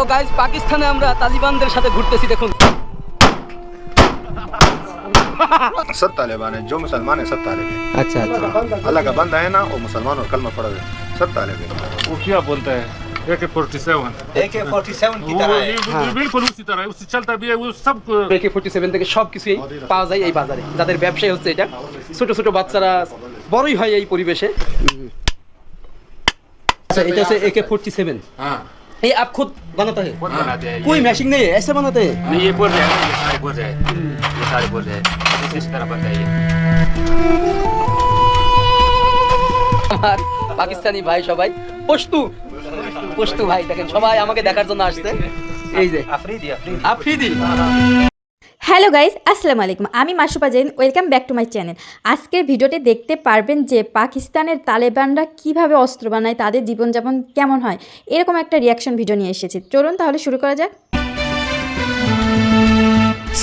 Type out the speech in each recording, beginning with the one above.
Guys পাকিস্তানে আমরা তালিবানদের সাথে ঘুরতেছি দেখুন सब तालिबान है जो मुसलमान है सब तालिब है আচ্ছা আচ্ছা अल्लाह का बंदा है ना वो मुसलमान और कलमा पड़ा है सब तालिब है वो क्या बोलता है AK 47 AK-47 की वो तरह है ये वो बिल्कुल उसी तरह उसी चलता भी है वो सब একে ফোর্টি সেভেন থেকে সব কিছুই পাওয়া যায় এই বাজারে যাদের ব্যবসায় হচ্ছে এটা ছোট ছোট বাচ্চারা বড়ই হয় এই পরিবেশে अच्छा এটা হচ্ছে একে फोर्टी सेवन हाँ ये आप खुद बनाता है खुद बनाते हैं कोई मैशिंग नहीं है ऐसे बनाते हैं नहीं ये बोल रहे हैं ये सारे बोल रहे हैं ये सारे बोल रहे हैं इस- इस तरह बनता है ये আমার পাকিস্তানি ভাই সবাই পশতু পশতু ভাই দেখেন সবাই আমাকে দেখার জন্য আসছে এই যে अफरीदी अफरीदी আফ্রিদি হ্যালো গাইস, আসসালামু আলাইকুম। আমি Masupa Jain, welcome back to my channel. আজকের ভিডিওতে দেখতে পারবেন যে পাকিস্তানের তালেবানরা কীভাবে অস্ত্র বানায়, তাদের জীবনযাপন কেমন হয়, এরকম একটা রিয়াকশন ভিডিও নিয়ে এসেছি। চলুন তাহলে শুরু করা যাক।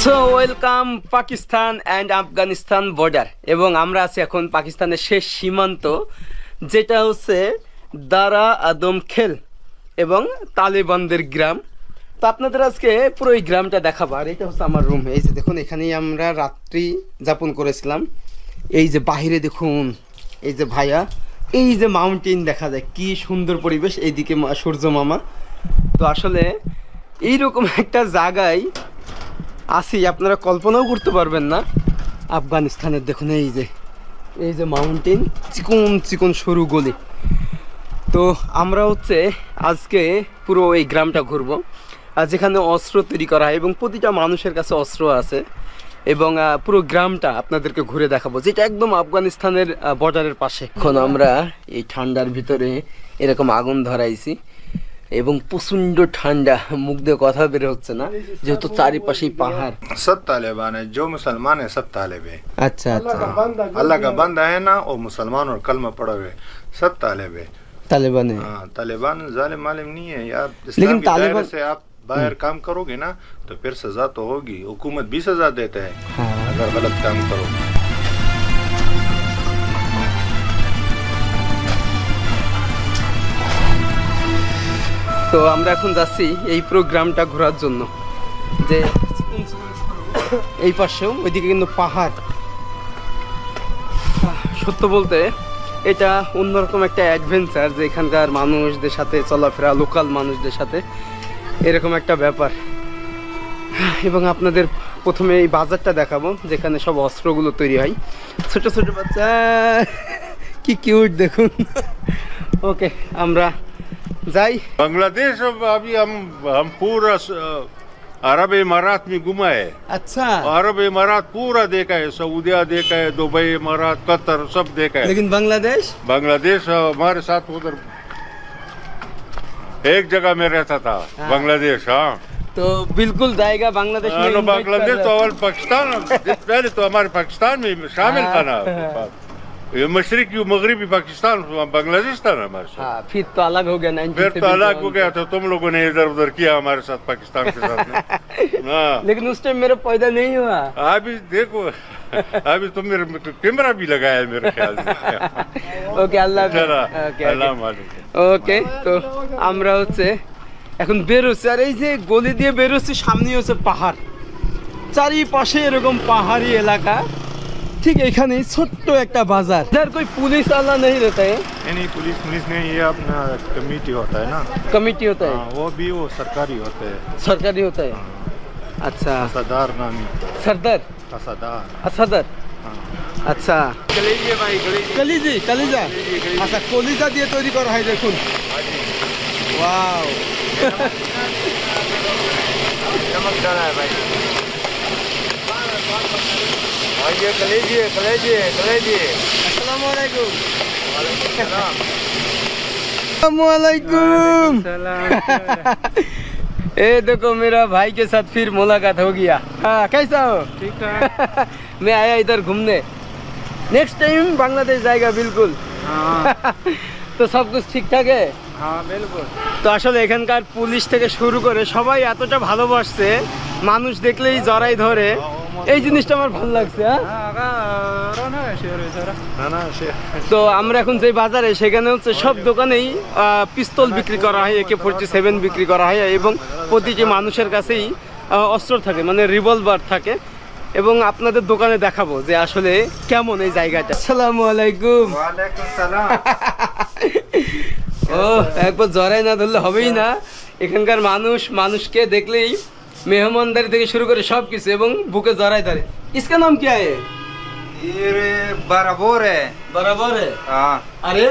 So welcome Pakistan and Afghanistan border এবং আমরা আছি এখন পাকিস্তানের শেষ সীমান্ত, যেটা হচ্ছে দারা আদম খেল এবং তালেবানদের গ্রাম। তো আপনাদের আজকে পুরো এই গ্রামটা দেখাবো। আর এটা হচ্ছে আমার রুম এই যে দেখুন, এখানেই আমরা রাত্রি যাপন করেছিলাম। এই যে বাহিরে দেখুন, এই যে ভাইয়া, এই যে মাউন্টেন দেখা যায়, কি সুন্দর পরিবেশ, এইদিকে সূর্য মামা। তো আসলে এইরকম একটা জায়গায় আসি আপনারা কল্পনাও করতে পারবেন না। আফগানিস্তানের দেখুন, এই যে এই যে মাউন্টেন চিকন চিকন সরু গলি। তো আমরা হচ্ছে আজকে পুরো এই গ্রামটা ঘুরবো। যেখানে অস্ত্র তৈরি করা হয় এবং প্রতিটা মানুষের কাছে অস্ত্র আছে এবং আহ, পুরো গ্রামটা আপনাদেরকে ঘুরে দেখাবো যেটা একদম আফগানিস্তানের বর্ডারের পাশে এখন আমরা এই ঠান্ডার ভিতরে এরকম আগুন ধরাইছি এবং প্রচণ্ড ঠান্ডা মুখ দিয়ে কথা বের হচ্ছে না যেহেতু চারিপাশেই পাহাড় सब तालिबान है जो मुसलमान है सब तालिब है আচ্ছা আচ্ছা अल्लाह का बंदा है ना वो मुसलमान और कलमा पड़ा हुआ है सब तालिब है तालिबान है हाँ तालिबान जालिम मालिम नहीं है यार लेकिन इस्लाम के दायरे तालिबान- से आप बाहर काम करोगे ना तो फिर सजा तो होगी हुकूमत भी सजा देता है हाँ अगर गलत काम करो তো আমরা এখন যাচ্ছি এই প্রোগ্রামটা ঘোরার জন্য যে এই পাশেও ওইদিকে কিন্তু পাহাড় আহ, সত্য বলতে এটা অন্যরকম একটা অ্যাডভেঞ্চার যে এখানকার মানুষদের সাথে চলাফেরা লোকাল মানুষদের সাথে এরকম একটা ব্যাপার এবং আপনাদের প্রথমে এই বাজারটা দেখাবো যেখানে সব অস্ত্রগুলো তৈরি হয় ছোট ছোট বাচ্চা কি কিউট দেখুন ওকে আমরা যাই बांग्लादेश अब अभी हम हम पूरा स- अरब इमारात में घुमा है अच्छा अरब इमारात पूरा देखा है सऊदिया देखा है दुबई इमारात कतर सब देखा है लेकिन बांग्लादेश बांग्लादेश हमारे साथ उधर एक जगह में रहता था हाँ। बांग्लादेश हाँ। तो बिल्कुल जाएगा बांग्लादेश में हाँ, बांग्लादेश तो पाकिस्तान पहले तो हमारे पाकिस्तान में शामिल था ना। ये मशरकी मगरबी पाकिस्तान बांग्लादेश था ना हमारे साथ हाँ फिर तो अलग हो गया फिर तो अलग हो 1971 गया था तुम लोगों ने इधर उधर किया हमारे साथ पाकिस्तान के साथ में हाँ लेकिन उस टाइम मेरा पैदा नहीं हुआ अभी देखो अभी तुम मेरे कैमरा भी लगाया है मेरे ख्याल से ওকে আল্লাহ হাফেজ। चला ওকে अल्लाह ওকে। मालिक ওকে তো আমরা হচ্ছে এখন বেরোচ্ছি আর এই যে গলি দিয়ে বেরোচ্ছি সামনে হচ্ছে পাহাড় চারিপাশে এরকম পাহাড়ি এলাকা ঠিক এখানে ছোট্ট একটা বাজার इधर कोई पुलिस वाला नहीं रहता है नहीं पुलिस पुलिस नहीं ये अपना कमेटी होता है ना कमेटी होता है हाँ, वो भी वो सरकारी होते हैं सरकारी होता है अच्छा असदार नामी सरदार असदार असदर हाँ। আচ্ছা কলিজি কলিজা আচ্ছা কলিজা দিয়ে তৈরি করা হয় দেখুন ওয়াও দেখো মেরা ভাই ফির মুলাকাত কেসা হো মে আয়া ইধার ঘুমনে নেক্সট টাইম বাংলাদেশ জায়গা বিলকুল তো সব কিছু ঠিকঠাক তো আসলে এখানকার পুলিশ থেকে শুরু করে সবাই এতটা ভালোবাসছে। মানুষ দেখলেই জড়াই ধরে। এই জিনিসটা আমার ভালো লাগছে হ্যাঁ? তো আমরা এখন যে বাজারে সেখানে হচ্ছে সব দোকানেই পিস্তল বিক্রি করা হয় একে ফোরটি সেভেন বিক্রি করা হয় এবং প্রতিটি মানুষের কাছেই অস্ত্র থাকে মানে রিভলভার থাকে। এবং আপনাদের দোকানে দেখাবো যে আসলে কেমন এই জায়গাটা। আসসালামু আলাইকুম। ও একবার জড়াই না ধরলে হবেই না। এখানকার মানুষ মানুষকে দেখলেই মেহমানদারি থেকে শুরু করে সব কিছু এবং বুকে জড়াই ধরে इसका नाम क्या है ये बराबर है बराबर है हाँ अरे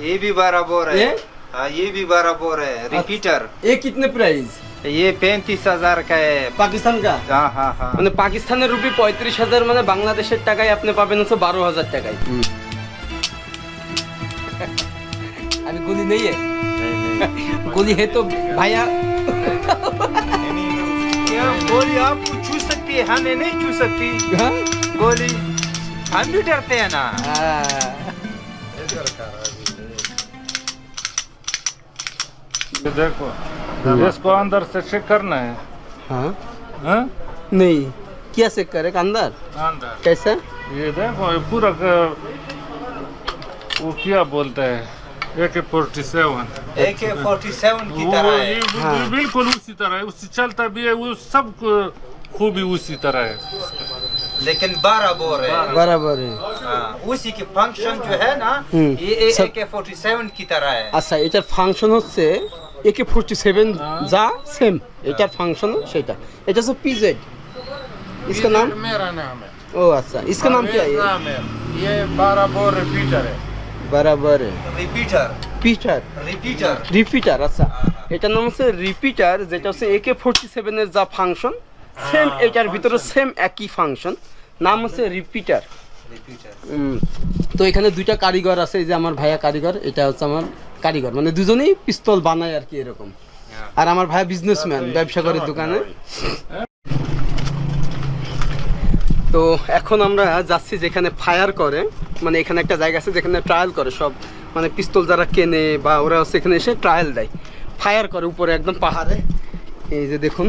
ये भी बराबर ये? है हाँ ये भी बराबर है रिपीटर ये कितने प्राइस ये पैंतीस हजार का है পাকিস্তান কা हाँ हाँ हाँ মানে পাকিস্তানের রুপি পঁয়ত্রিশ হাজার মানে বাংলাদেশের টাকায় আপনি পাবেন হচ্ছে বারো হাজার টাকায় अभी गोली नहीं है गोली है तो भैया क्या गोली आपको छू सकती है हमें नहीं छू सकती। हाँ? गोली हम भी डरते हैं ना। हाँ। ये देखो इसको अंदर से चेक करना है। हाँ? हाँ? नहीं क्या चेक करे अंदर? अंदर। कैसा? ये देखो ये पूरा वो क्या बोलते हैं? ए के फोर्टी सेवन ए के फोर्टी सेवन की तरह है हाँ। बिल्कुल उसी तरह है उससे चलता भी है वो सब को- खूबी उसी तरह है लेकिन बराबर है बराबर है हाँ, उसी की फंक्शन जो है ना हम्म, ये ए सब- के फोर्टी सेवन की तरह है আচ্ছা এটার ফাংশন হচ্ছে একে ফোরটি সেভেন যা সেম এটার ফাংশন সেটা এটা হচ্ছে পিজেড इसका नाम मेरा नाम है ओ अच्छा इसका नाम क्या है नाम है ये बराबर रिपीटर है বরাবর রিপিটার রিপিটার রিপিটার রিপিটার আচ্ছা এটার নাম হচ্ছে রিপিটার যেটা হচ্ছে একে ফোরটি সেভেনের যা ফাংশন সেম এটার ভিতরে সেম একই ফাংশন নাম হচ্ছে রিপিটার তো এখানে দুইটা কারিগর আছে এই যে আমার ভাইয়া কারিগর এটা হচ্ছে আমার কারিগর। মানে দুজনেই পিস্তল বানায় আর কি এরকম। আর আমার ভাইয়া বিজনেসম্যান ব্যবসা করে দোকানে। তো এখন আমরা যাচ্ছি যেখানে ফায়ার করে মানে এখানে একটা জায়গা আছে যেখানে ট্রায়াল করে সব মানে পিস্তল যারা কেনে বা ওরা হচ্ছে এখানে এসে ট্রায়াল দেয় ফায়ার করে উপরে একদম পাহাড়ে এই যে দেখুন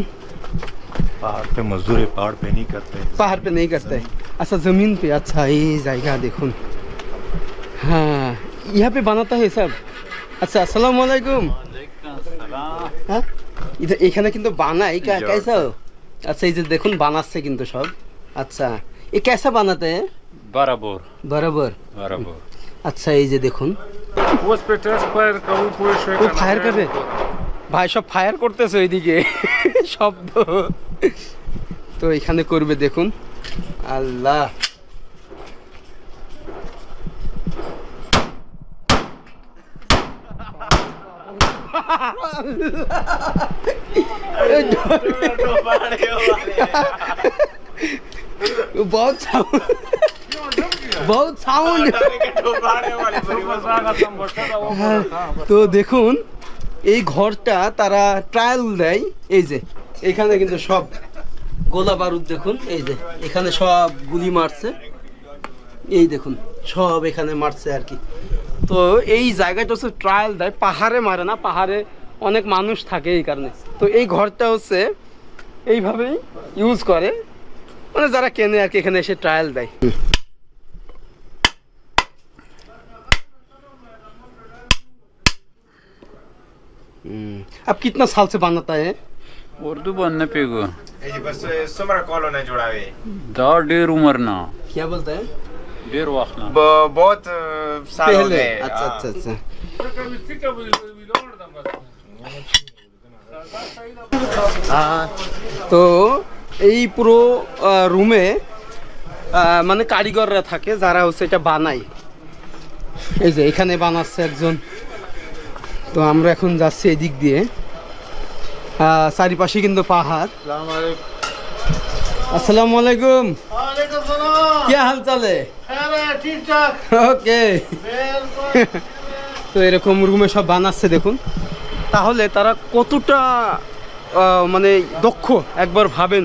पहाड़ पे मजदूर पहाड़ पे नहीं करते पहाड़ पे नहीं करते अच्छा जमीन पे अच्छा ये जाएगा देखुन हाँ यहाँ पे बनाता है सब अच्छा अस्सलाम वालेकुम हाँ इधर এখানে কিন্তু বানাই কা- कैसा আচ্ছা এই যে দেখুন বানাচ্ছে কিন্তু সব আচ্ছা ये कैसा बनाते हैं बराबर बराबर बराबर আচ্ছা এই যে দেখুন उस पे टेस्ट फायर का वो पूरे ও ফায়ার করবে ভাই সব ফায়ার করতেছে ওইদিকে শব্দ তো এখানে করবে দেখুন আল্লাহ बहुत साउंड बहुत साउंड হ্যাঁ, তো দেখুন এই ঘরটা তারা ট্রায়াল দেয় এই যে এখানে কিন্তু সব গোলা বারুদ দেখুন এই যে এখানে সব গুলি মারছে এই দেখুন সব এখানে মারছে আর কি তো এই জায়গাটা হচ্ছে ট্রায়াল দেয় পাহাড়ে মারে না পাহাড়ে অনেক মানুষ থাকে এই কারণে তো এই ঘরটা হচ্ছে এইভাবেই ইউজ করে মানে যারা কেনে আর কি এখানে এসে ট্রায়াল দেয় हम्म, अब कितना साल से बनाता है उर्दू बनने पे गो बस सुमरा कॉलो ने जुड़ा हुए दा डेर उमर ना क्या बोलता है डेर वक्त ना बहुत साल हो पहले गए अच्छा हाँ। अच्छा अच्छा তো এই পুরো রুমে মানে কারিগররা থাকে যারা হচ্ছে এটা বানায়। এই যে এখানে বানাচ্ছে একজন। তো আমরা এখন যাচ্ছি এদিক দিয়ে। চারিপাশে কিন্তু পাহাড়। আসসালামু আলাইকুম। কি হাল চালে? ওকে। তো এরকম রুমে সব বানাচ্ছে দেখুন। তাহলে তারা কতটা মানে দক্ষ একবার ভাবেন।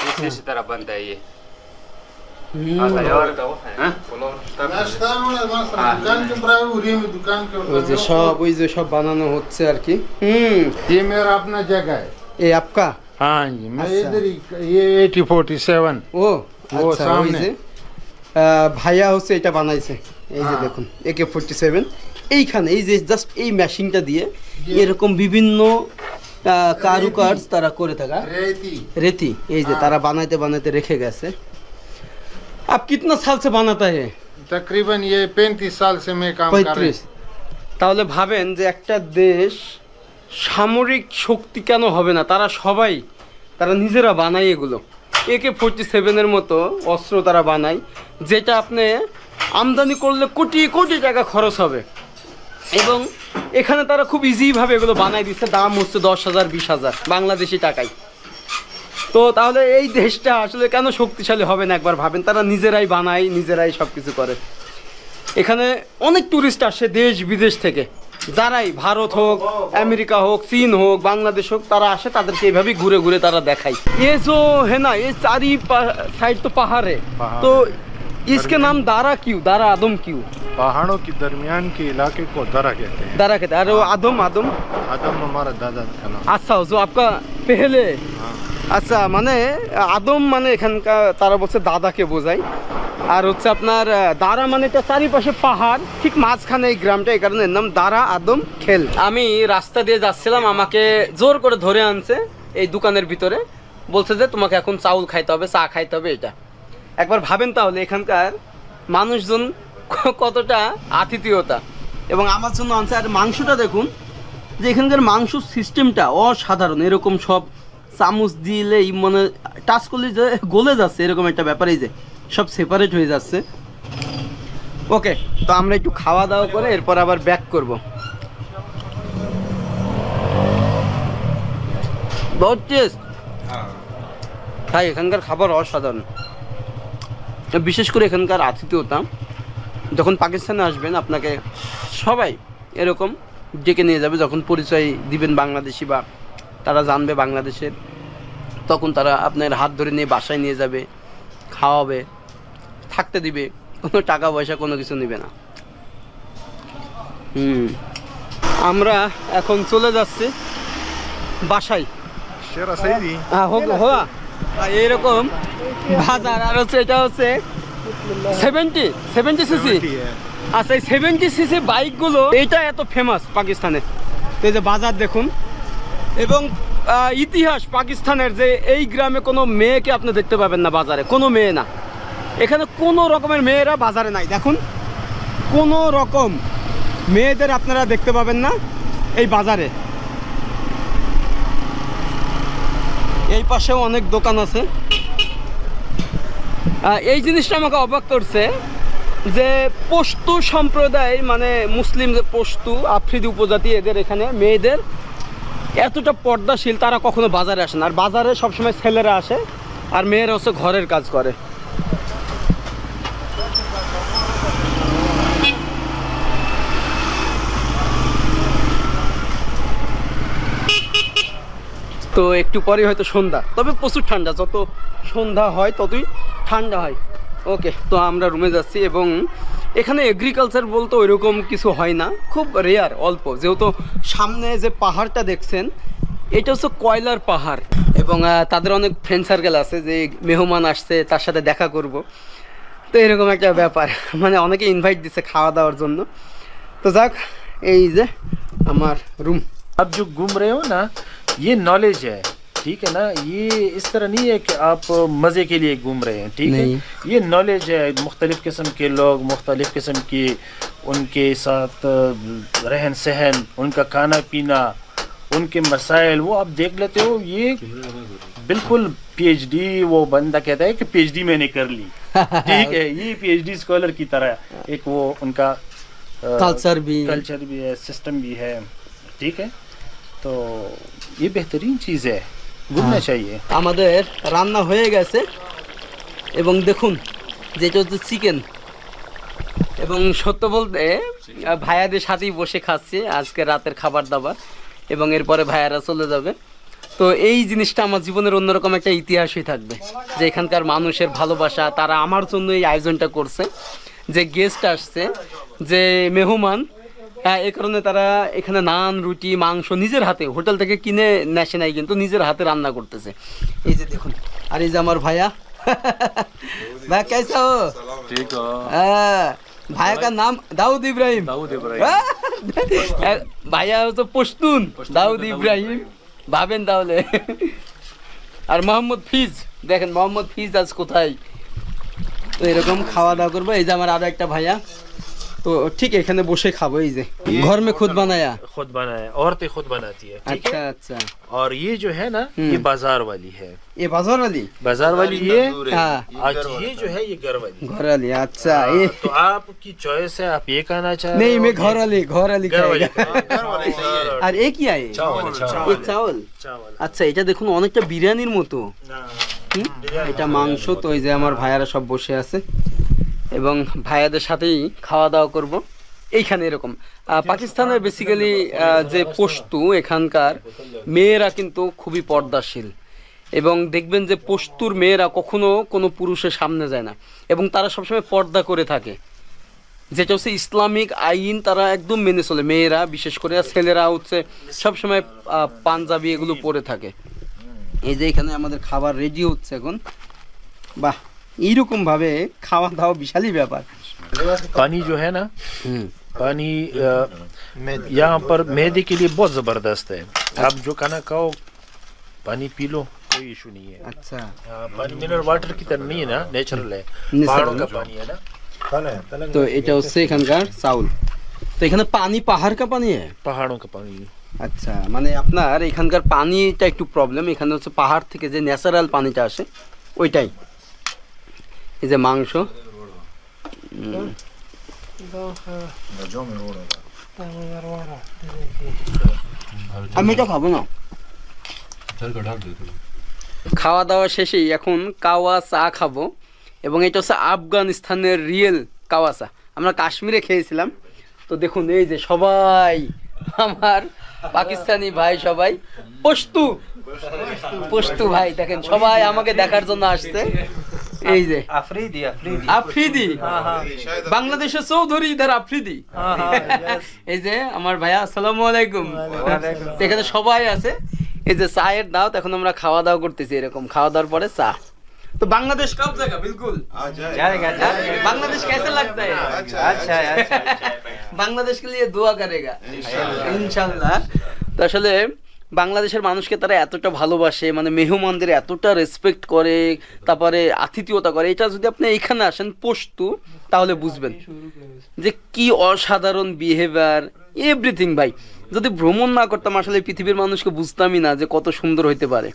इसी इसी तरह बनता है ये हम्म। आता है और हाँ? दुकान के प्राय उरी में दुकान के ওই যে সব ওই যে সব বানানো হচ্ছে আর কি হুম ये मेरा अपना जगह है এই আপকা हाँ जी मैं अच्छा। इधर ही ये एटी फोर्टी सेवन ও ও আচ্ছা ওই সামনে। যে আহ, ভাইয়া হচ্ছে এটা বানাইছে এই যে হ্যাঁ। দেখুন একে ফোর্টি সেভেন এইখানে এই যে জাস্ট এই মেশিনটা দিয়ে এরকম বিভিন্ন আহ, কারুকার্স তারা করে থাকা। রেতি। এই যে হ্যাঁ। তারা বানাইতে বানাইতে রেখে গেছে। আপ কিতনা সাল সে বানাতা হে? তকরিবন ইয়ে 35 সাল সে মে কাম কর। তাহলে ভাবেন যে একটা দেশ সামরিক শক্তি কেন হবে না? তারা সবাই তারা নিজেরা বানায় এগুলো। একে ফোরটি সেভেনের মতো অস্ত্র তারা বানায় যেটা আপনি আমদানি করলে কোটি কোটি টাকা খরচ হবে। এবং এখানে তারা খুব ইজিভাবে এগুলো বানাই দিচ্ছে। দাম হচ্ছে দশ হাজার বিশ হাজার বাংলাদেশি টাকায়। তো তাহলে এই দেশটা আসলে কেন শক্তিশালী হবে না একবার ভাবেন? তারা নিজেরাই বানায় নিজেরাই সব কিছু করে। এখানে অনেক ট্যুরিস্ট আসে দেশ বিদেশ থেকে। যারাই ভারত হোক আমেরিকা হোক চীন হোক বাংলাদেশ হোক তারা আসে তাদেরকে এইভাবেই ঘুরে ঘুরে তারা দেখায়। এ তো হে না এ চারি সাইড তো পাহাড়ে। তো ইসকে নাম দারা কিউ দারা আদম কিউ। पहाड़ों के दरमियान के इलाके को दरा कहते हैं दारा कहते हैं अरे वो आदम आदम आदम हमारा दादा का नाम আচ্ছা जो आपका पहले আচ্ছা মানে আদম মানে এখানকার তারা বলছে দাদাকে বোঝায় আর হচ্ছে আপনার আহ, দারা মানে এটা চারিপাশে পাহাড় ঠিক মাঝখানে এই গ্রামটা এই কারণে এর নাম দারা আদম খেল আমি রাস্তা দিয়ে যাচ্ছিলাম আমাকে জোর করে ধরে আনছে এই দোকানের ভিতরে বলছে যে তোমাকে এখন চাউল খাইতে হবে চা খাইতে হবে এটা একবার ভাবেন তাহলে এখানকার মানুষজন ক- কতটা আতিথেয়তা? এবং আমার জন্য আনছে আর মাংসটা দেখুন, যে এখানকার মাংস সিস্টেমটা অসাধারণ। এরকম সব চামচ দিলেই মানে টাচ করলে যে গলে যাচ্ছে, এরকম একটা ব্যাপারই যে সব সেপারেট হয়ে যাচ্ছে। ওকে তো আমরা একটু খাওয়া দাওয়া করে এরপর আবার ব্যাক করব। টেস্ট তাই এখানকার খাবার অসাধারণ। বিশেষ করে এখানকার আতিথেয়তা। যখন পাকিস্তানে আসবেন আপনাকে সবাই এরকম ডেকে নিয়ে যাবে। যখন পরিচয় দিবেন বাংলাদেশি বা তারা জানবে বাংলাদেশের তখন তারা আপনার হাত ধরে নিয়ে বাসায় নিয়ে যাবে খাওয়াবে থাকতে দিবে। কোনো টাকা পয়সা কোনো কিছু নেবে না। হুম। আমরা এখন চলে যাচ্ছি বাসায়। হ্যাঁ হোক এরকম বাজার আর হচ্ছে এটা হচ্ছে সেভেন্টি সেভেন্টি সিসি আচ্ছা এই সেভেন্টি সিসি বাইকগুলো এটা এত ফেমাস পাকিস্তানে? এই যে বাজার দেখুন। এবং ইতিহাস পাকিস্তানের যে এই গ্রামে কোনো মেয়েকে আপনি দেখতে পাবেন না বাজারে কোনো মেয়ে না। এখানে কোনো রকমের মেয়েরা বাজারে নাই। দেখুন কোনো রকম মেয়েদের আপনারা দেখতে পাবেন না এই বাজারে। এই পাশেও অনেক দোকান আছে। এই জিনিসটা আমাকে অবাক করছে যে পশতু সম্প্রদায় মানে মুসলিম যে পশতু আফ্রিদি উপজাতি এদের এখানে মেয়েদের এতটা পর্দাশীল, তারা কখনো বাজারে আসে না। আর বাজারে সবসময় ছেলেরা আসে আর মেয়েরা হচ্ছে ঘরের কাজ করে। তো একটু পরে হয়তো সন্ধ্যা। তবে প্রচুর ঠান্ডা, যত সন্ধ্যা হয় ততই ঠান্ডা হয়। ওকে, তো আমরা রুমে যাচ্ছি এবং এখানে এগ্রিকালচার বলতে ওইরকম কিছু হয় না। খুব রেয়ার অল্প। যেহেতু সামনে যে পাহাড়টা দেখছেন, এটা হচ্ছে কয়লার পাহাড়। এবং তাদের অনেক ফ্রেন্ড সার্কেল আছে যে মেহমান আসছে, তার সাথে দেখা করব। তো এরকম একটা ব্যাপার। মানে অনেকে ইনভাইট দিচ্ছে খাওয়া দাওয়ার জন্য। তো যাক, এই যে আমার রুম আপ যুগ ঘুম রেও না ये नॉलेज है ठीक है ना? ये इस तरह नहीं है कि आप मज़े के लिए घूम रहे हैं ठीक है? ये नॉलेज है मुख्तलिफ़ किस्म के लोग मुख्तलिफ़ किस्म के उनके साथ रहन सहन उनका खाना पीना उनके मसाइल वो आप देख लेते हो ये बिल्कुल पीएचडी वो बंदा कहता है कि पीएचडी मैंने कर ली। ठीक है ये पीएचडी स्कॉलर की तरह एक वो उनका कल्चर भी। कल्चर भी है सिस्टम भी है ठीक है? तो ये बेहतरीन चीज़ है घूमना चाहिए আমাদের রান্না হয়ে গেছে এবং দেখুন যেটা হচ্ছে চিকেন এবং সত্য বলতে আহ, ভাইয়াদের সাথেই বসে খাচ্ছি আজকে রাতের খাবার দাবার এবং এরপরে ভাইয়ারা চলে যাবে তো এই জিনিসটা আমার জীবনের অন্যরকম একটা ইতিহাসই থাকবে যে এখানকার মানুষের ভালোবাসা তারা আমার জন্য এই আয়োজনটা করছে যে গেস্ট আসছে যে মেহমান হ্যাঁ এই কারণে তারা এখানে নান রুটি মাংস নিজের হাতে হোটেল থেকে কিনে নেশে নাই কিন্তু নিজের হাতে রান্না করতেছে। এই যে দেখুন আর এই যে আমার ভাইয়া। হ্যাঁ, ভাই কেসা হো। হ্যাঁ ভাইয়া নাম দাউদ ইব্রাহিম। হ্যাঁ, ভাইয়া হচ্ছে পশতুন দাউদ ইব্রাহিম। ভাবেন তাহলে। আর মোহাম্মদ ফিজ দেখেন মোহাম্মদ ফিজ আজ কোথায়? এরকম খাওয়া দাওয়া করব। এই যে আমার আরও একটা ভাইয়া। তো ঠিক এখানে বসে খাবো এই যে ঘর মে খুদ বানায়া खुद बनाया औरतें खुद बनाती है ठीक আচ্ছা है আচ্ছা और ये जो है ना ये बाजार वाली है এ বাজার আলী बाजार वाली ये হ্যাঁ आज ये जो है ये घर वाली ঘর আলী আচ্ছা এ हाँ, तो आपकी चॉइस है आप ये खाना चाह रहे नहीं हो मैं ये- घर वाली घर वाली घर वाली खाएगा घर वाले सही है আর এ কি আয়ে এ চাওল चावल আচ্ছা এটা দেখুন অনেকটা বিরিয়ানির মতো हाँ, হুম? এটা মাংস তো ওই যে আমার ভাইয়ারা সব বসে আছে এবং ভাইয়াদের সাথেই খাওয়া দাওয়া করব। এইখানে এরকম। পাকিস্তানের বেসিক্যালি যে পশতু এখানকার, মেয়েরা কিন্তু খুবই পর্দাশীল। এবং দেখবেন যে পশতুর মেয়েরা কখনো কোনো পুরুষের সামনে যায় না। এবং তারা সবসময় পর্দা করে থাকে। যেটা হচ্ছে ইসলামিক আইন তারা একদম মেনে চলে। মেয়েরা, বিশেষ করে ছেলেরা হচ্ছে সবসময় পাঞ্জাবি এগুলো পরে থাকে। এই যে এখানে আমাদের খাবার রেডি হচ্ছে এখন। বাহ! এইরকম ভাবে খাওয়া দাওয়া বিশালই ব্যাপার पानी जो है ना হুম पानी अ, यहाँ पर मैदे के लिए बहुत जबरदस्त है आप जो खाना खाओ पानी पी लो कोई इशू नहीं है আচ্ছা हाँ, पानी मिनरल वाटर की तरह नहीं है ना नेचुरल है Natural पहाड़ों का ना? पानी है ना তো এটা হচ্ছে এখানকার চাউল তো এখানে পানি পাহাড় কা পানি হ্যাঁ पहाड़ों का पानी আচ্ছা মানে আপনার এখানকার পানিটা একটু প্রবলেম এখানে হচ্ছে পাহাড় থেকে যে ন্যাচারাল পানিটা আসে ওইটাই এই যে মাংস। আমি এটা খাব না। খাওয়া দাওয়া শেষেই এখন কাওয়া চা খাব। এবং এটা হচ্ছে আফগানিস্তানের রিয়েল কাওয়া চা আমরা কাশ্মীরে খেয়েছিলাম। তো দেখুন এই যে সবাই আমার পাকিস্তানি ভাই সবাই পশতু। পশতু ভাই দেখেন সবাই আমাকে দেখার জন্য আসছে। এই যে अफरीदी अफरीदी আফ্রিদি বাংলাদেশের চৌধুরী ইধার আফ্রিদি এই যে আমার ভাইয়া আসসালামু আলাইকুম তো এখানে সবাই আছে এই যে চায়ের দাওয়াত এখন আমরা খাওয়া দাওয়া করতেছি এরকম খাওয়া দাওয়ার পরে চা তো বাংলাদেশ কব জায়গা বিলকুল जाएगा हाँ? बांग्लादेश कैसे लगता है अच्छा अच्छा বাংলাদেশ के लिए দোয়া करेगा ইনশাল্লাহ তো আসলে বাংলাদেশের মানুষকে তারা এতটা ভালোবাসে মানে মেহমানদের এতটা রেসপেক্ট করে, তারপরে আতিথিয়তা করে, এটা যদি আপনি এখানে আসেন পশতু তাহলে বুঝবেন যে কি অসাধারণ বিহেভিয়ার এভরিথিং ভাই। যদি ভ্রমণ না করতাম, আসলে পৃথিবীর মানুষকে বুঝতামই না যে কত সুন্দর হইতে পারে।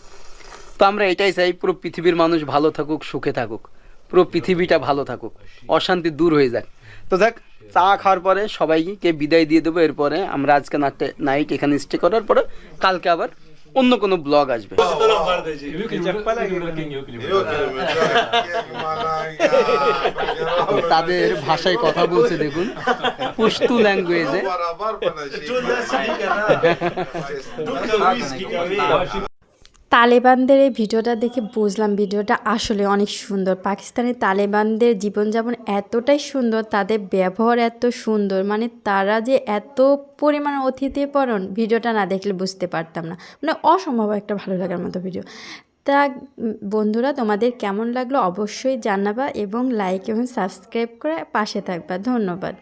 তো আমরা এটাই চাই, পুরো পৃথিবীর মানুষ ভালো থাকুক, সুখে থাকুক। পুরো পৃথিবীটা ভালো থাকুক, অশান্তি দূর হয়ে যাক। তো যাক চা খাওয়ার পরে সবাইকে বিদায় দিয়ে দেবো। এরপরে আমরা আজকে নাটে নাইট এখানে স্টে করার পরে কালকে আবার অন্য কোনো ব্লগ আসবে। তাদের ভাষায় কথা বলছে দেখুন। পুস্তু ল্যাঙ্গুয়েজে তালেবানদের এই ভিডিওটা দেখে বুঝলাম ভিডিওটা আসলে অনেক সুন্দর। পাকিস্তানের তালেবানদের জীবনযাপন এতটাই সুন্দর, তাদের ব্যবহার এত সুন্দর মানে তারা যে এত পরিমাণ অতিথি অতিথিপরণ, ভিডিওটা না দেখলে বুঝতে পারতাম না। মানে অসম্ভব একটা ভালো লাগার মতো ভিডিও। তা বন্ধুরা, তোমাদের কেমন লাগল অবশ্যই জানাবা এবং লাইক এবং সাবস্ক্রাইব করে পাশে থাকবা। ধন্যবাদ।